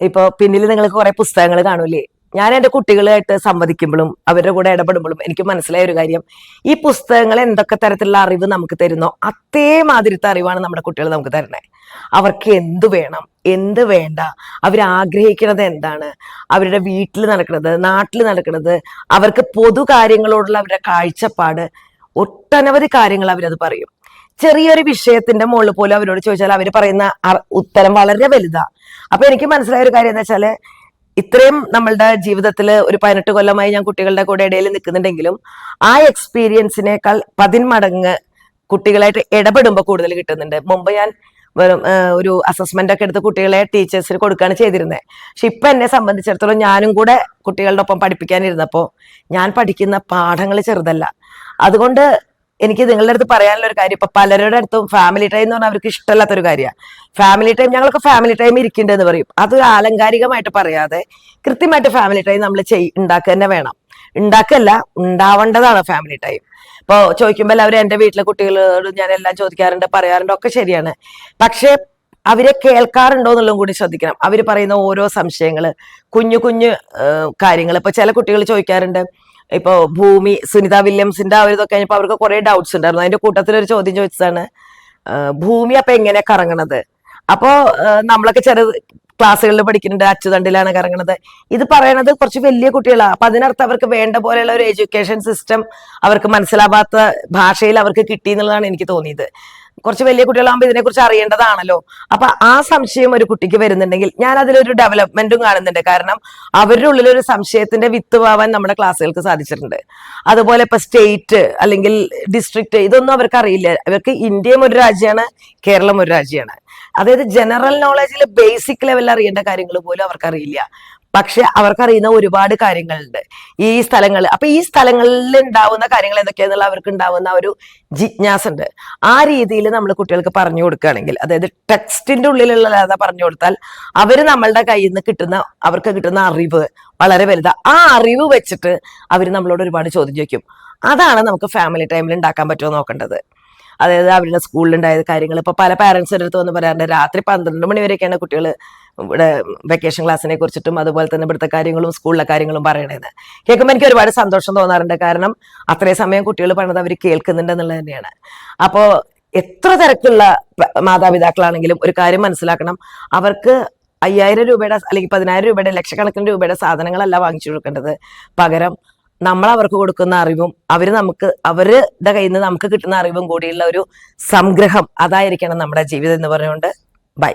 ഇപ്പൊ പിന്നിൽ നിങ്ങൾ കുറെ പുസ്തകങ്ങൾ കാണൂലേ ഞാൻ എന്റെ കുട്ടികളായിട്ട് സംവദിക്കുമ്പോഴും അവരുടെ കൂടെ ഇടപെടുമ്പോഴും എനിക്ക് മനസ്സിലായ ഒരു കാര്യം. ഈ പുസ്തകങ്ങൾ എന്തൊക്കെ തരത്തിലുള്ള അറിവ് നമുക്ക് തരുന്നോ അതേമാതിരത്തെ അറിവാണ് നമ്മുടെ കുട്ടികൾ നമുക്ക് തരണേ. അവർക്ക് എന്ത് വേണം എന്ത് വേണ്ട അവരാഗ്രഹിക്കണത് എന്താണ് അവരുടെ വീട്ടിൽ നടക്കുന്നത് നാട്ടിൽ നടക്കുന്നത് അവർക്ക് പൊതു കാര്യങ്ങളോടുള്ള അവരുടെ കാഴ്ചപ്പാട് ഒട്ടനവധി കാര്യങ്ങൾ അവരത് പറയും. ചെറിയൊരു വിഷയത്തിന്റെ മുകളിൽ പോലും അവരോട് ചോദിച്ചാൽ അവർ പറയുന്ന ഉത്തരം വളരെ വലുതാ. അപ്പൊ എനിക്ക് മനസ്സിലായ ഒരു കാര്യം എന്താ വെച്ചാൽ ഇത്രയും നമ്മളുടെ ജീവിതത്തിൽ ഒരു പതിനെട്ട് കൊല്ലമായി ഞാൻ കുട്ടികളുടെ കൂടെ ഇടയിൽ നിൽക്കുന്നുണ്ടെങ്കിലും ആ എക്സ്പീരിയൻസിനേക്കാൾ പതിന്മടങ്ങ് കുട്ടികളായിട്ട് ഇടപെടുമ്പോൾ കൂടുതൽ കിട്ടുന്നുണ്ട്. മുമ്പ് ഞാൻ വെറും ഒരു അസസ്മെന്റ് ഒക്കെ എടുത്ത് കുട്ടികളെ ടീച്ചേഴ്സിന് കൊടുക്കുകയാണ് ചെയ്തിരുന്നത് പക്ഷെ ഇപ്പൊ എന്നെ സംബന്ധിച്ചിടത്തോളം ഞാനും കൂടെ കുട്ടികളുടെ ഒപ്പം പഠിപ്പിക്കാനിരുന്നപ്പോൾ ഞാൻ പഠിക്കുന്ന പാഠങ്ങൾ ചെറുതല്ല. അതുകൊണ്ട് എനിക്ക് നിങ്ങളുടെ അടുത്ത് പറയാനുള്ള ഒരു കാര്യം ഇപ്പൊ പലരുടെ അടുത്തും ഫാമിലി ടൈം എന്ന് പറഞ്ഞാൽ അവർക്ക് ഇഷ്ടമല്ലാത്തൊരു കാര്യമാണ് ഫാമിലി ടൈം ഞങ്ങൾക്ക് ഫാമിലി ടൈം ഇരിക്കേണ്ടതെന്ന് പറയും. അത് ആലങ്കാരികമായിട്ട് പറയാതെ കൃത്യമായിട്ട് ഫാമിലി ടൈം നമ്മൾ ചെയ് ഉണ്ടാക്കുക തന്നെ വേണം. ഉണ്ടാക്കല്ല ഉണ്ടാവേണ്ടതാണ് ഫാമിലി ടൈം ഇപ്പോൾ ചോദിക്കുമ്പോൾ അവർ എന്റെ വീട്ടിലെ കുട്ടികളോട് ഞാൻ എല്ലാം ചോദിക്കാറുണ്ട് പറയാറുണ്ട് ഒക്കെ ശരിയാണ്. പക്ഷേ അവരെ കേൾക്കാറുണ്ടോ എന്നുള്ളതും കൂടി ശ്രദ്ധിക്കണം. അവർ പറയുന്ന ഓരോ സംശയങ്ങൾ കുഞ്ഞു കുഞ്ഞു കാര്യങ്ങൾ ഇപ്പോൾ ചില കുട്ടികൾ ചോദിക്കാറുണ്ട് ഇപ്പൊ ഭൂമി സുനിത വില്യംസിന്റെ ആ ഒരു ഇതൊക്കെ കഴിഞ്ഞപ്പോൾ അവർക്ക് കുറെ ഡൗട്ട്സ് ഉണ്ടായിരുന്നു. അതിന്റെ കൂട്ടത്തിൽ ഒരു ചോദ്യം ചോദിച്ചതാണ് ഭൂമി അപ്പൊ എങ്ങനെ കറങ്ങണത്? അപ്പോ നമ്മളൊക്കെ ചെറു ക്ലാസ്സുകളിൽ പഠിക്കുന്നുണ്ട് അച്ചുതണ്ടിലാണ് കറങ്ങണത്. ഇത് പറയണത് കുറച്ച് വലിയ കുട്ടികളാണ് അപ്പൊ അതിനർത്ഥം അവർക്ക് വേണ്ട പോലെയുള്ള ഒരു എഡ്യൂക്കേഷൻ സിസ്റ്റം അവർക്ക് മനസ്സിലാവാത്ത ഭാഷയിൽ അവർക്ക് കിട്ടി എന്നുള്ളതാണ് എനിക്ക് തോന്നിയത്. കുറച്ച് വലിയ കുട്ടികളാകുമ്പോൾ ഇതിനെക്കുറിച്ച് അറിയേണ്ടതാണല്ലോ. അപ്പൊ ആ സംശയം ഒരു കുട്ടിക്ക് വരുന്നുണ്ടെങ്കിൽ ഞാൻ അതിലൊരു ഡെവലപ്മെന്റും കാണുന്നുണ്ട്. കാരണം അവരുടെ ഉള്ളിൽ ഒരു സംശയത്തിന്റെ വിത്ത് പാവാൻ നമ്മുടെ ക്ലാസ്സുകൾക്ക് സാധിച്ചിട്ടുണ്ട്. അതുപോലെ ഇപ്പൊ സ്റ്റേറ്റ് അല്ലെങ്കിൽ ഡിസ്ട്രിക്ട് ഇതൊന്നും അവർക്ക് അറിയില്ല അവർക്ക് ഇന്ത്യയും ഒരു രാജ്യമാണ് കേരളം ഒരു രാജ്യമാണ്. അതായത് ജനറൽ നോളജിൽ ബേസിക് ലെവലിൽ അറിയേണ്ട കാര്യങ്ങൾ പോലും അവർക്കറിയില്ല. പക്ഷെ അവർക്കറിയുന്ന ഒരുപാട് കാര്യങ്ങളുണ്ട്. ഈ സ്ഥലങ്ങൾ അപ്പൊ ഈ സ്ഥലങ്ങളിൽ ഉണ്ടാവുന്ന കാര്യങ്ങൾ എന്തൊക്കെയാന്നുള്ള അവർക്ക് ഉണ്ടാവുന്ന ഒരു ജിജ്ഞാസ ഉണ്ട് ആ രീതിയിൽ നമ്മൾ കുട്ടികൾക്ക് പറഞ്ഞു കൊടുക്കുകയാണെങ്കിൽ അതായത് ടെക്സ്റ്റിന്റെ ഉള്ളിലുള്ളതാ പറഞ്ഞു കൊടുത്താൽ അവർ നമ്മളുടെ കയ്യിൽ നിന്ന് കിട്ടുന്ന അവർക്ക് കിട്ടുന്ന അറിവ് വളരെ വലുതാ. ആ അറിവ് വെച്ചിട്ട് അവർ നമ്മളോട് ഒരുപാട് ചോദ്യം ചോദിക്കും. അതാണ് നമുക്ക് ഫാമിലി ടൈമിൽ ഉണ്ടാക്കാൻ പറ്റുമോ നോക്കേണ്ടത്. അതായത് അവരുടെ സ്കൂളിലുണ്ടായ കാര്യങ്ങൾ. ഇപ്പൊ പല പാരന്റ്സിന്റെ അടുത്ത് വന്ന് പറയാറുണ്ട് രാത്രി പന്ത്രണ്ട് മണി വരെയൊക്കെയാണ് കുട്ടികൾ ഇവിടെ വെക്കേഷൻ ക്ലാസ്സിനെ കുറിച്ചിട്ടും അതുപോലെ തന്നെ ഇവിടുത്തെ കാര്യങ്ങളും സ്കൂളിലെ കാര്യങ്ങളും പറയണത്. കേൾക്കുമ്പോൾ എനിക്ക് ഒരുപാട് സന്തോഷം തോന്നാറുണ്ട്. കാരണം അത്രയും സമയം കുട്ടികൾ പറഞ്ഞത് അവർ കേൾക്കുന്നുണ്ട് എന്നുള്ളത് തന്നെയാണ്. അപ്പോൾ എത്ര തിരക്കുള്ള മാതാപിതാക്കളാണെങ്കിലും ഒരു കാര്യം മനസ്സിലാക്കണം. അവർക്ക് അയ്യായിരം രൂപയുടെ അല്ലെങ്കിൽ പതിനായിരം രൂപയുടെ ലക്ഷക്കണക്കിന് രൂപയുടെ സാധനങ്ങളല്ല വാങ്ങിച്ചു കൊടുക്കേണ്ടത്. പകരം നമ്മൾ അവർക്ക് കൊടുക്കുന്ന അറിവും അവർ നമുക്ക് അവരുടെ കയ്യിൽ നിന്ന് നമുക്ക് കിട്ടുന്ന അറിവും കൂടിയുള്ള ഒരു സംഗ്രഹം അതായിരിക്കണം നമ്മുടെ ജീവിതം എന്ന് പറഞ്ഞുകൊണ്ട്. ബൈ.